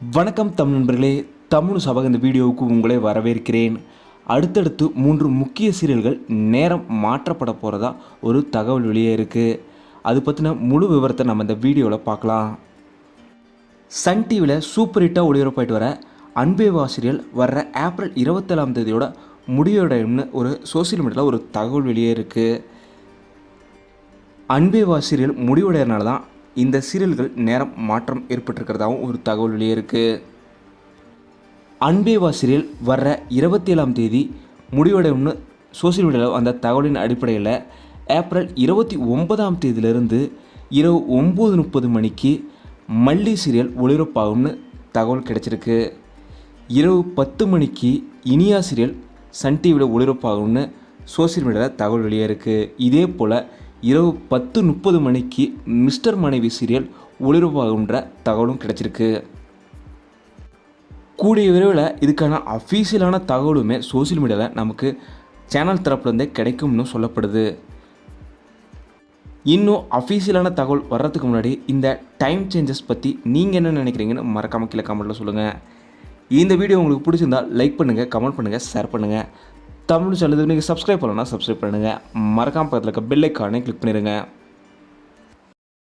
வணக்கம் தமிழ் நண்பர்களே. தமிழ் சபக இந்த வீடியோவுக்கு உங்களை வரவேற்கிறேன். அடுத்தடுத்து மூன்று முக்கிய சீரியல்கள் நேரம் மாற்றப்பட போகிறதா ஒரு தகவல் வெளியே இருக்குது அது பற்றின முழு விவரத்தை நம்ம இந்த வீடியோவில் பார்க்கலாம். சன் டிவியில் சூப்பர் ஹிட்டாக ஒளிபரப்பாயிட்டு வர அன்பே வா சீரியல் வர்ற ஏப்ரல் இருபத்தேழாம் தேதியோட முடிவடையும்னு ஒரு சோசியல் மீடியாவில் ஒரு தகவல் வெளியே இருக்குது அன்பே வாசிரியல் சீரியல் தான் இந்த சீரியல்கள் நேரம் மாற்றம் ஏற்பட்டிருக்கிறதாகவும் ஒரு தகவல் வெளியே இருக்குது அன்பே வா சீரியல் வர்ற இருபத்தி ஏழாம் தேதி முடிவடையும்னு சோசியல் மீடியாவில் அந்த தகவலின் அடிப்படையில் ஏப்ரல் இருபத்தி ஒன்பதாம் தேதியிலிருந்து இரவு ஒம்பது முப்பது மணிக்கு மல்லி சீரியல் ஒளிபரப்பாகும்னு தகவல் கிடைச்சிருக்கு. இரவு பத்து மணிக்கு இனியா சீரியல் சன் டிவியில் ஒளிபரப்பாகும்னு சோசியல் மீடியாவில் தகவல் வெளியே இருக்குது இதே போல் இரவு பத்து முப்பது மணிக்கு மிஸ்டர் மனைவி சீரியல் ஒளிரவாகுன்ற தகவலும் கிடைச்சிருக்கு. கூடிய விரைவில் இதுக்கான அஃபீஷியலான தகவலுமே சோஷியல் மீடியாவில் நமக்கு சேனல் தரப்புலேருந்தே கிடைக்கும்னு சொல்லப்படுது. இன்னும் அஃபீஷியலான தகவல் வர்றதுக்கு முன்னாடி இந்த டைம் சேஞ்சஸ் பற்றி நீங்கள் என்ன நினைக்கிறீங்கன்னு மறக்காமல் கீழே கமெண்ட்டில் சொல்லுங்கள் இந்த வீடியோ உங்களுக்கு பிடிச்சிருந்தா லைக் பண்ணுங்கள் கமெண்ட் பண்ணுங்கள் ஷேர் பண்ணுங்கள் தமிழ் சொல்லுது நீங்கள் சப்ஸ்கிரைப் பண்ணலன்னா சப்ஸ்கிரைப் பண்ணுங்கள் மறக்காமல் பக்கத்தில் இருக்க பெல்லைக்கானே கிளிக் பண்ணிடுங்க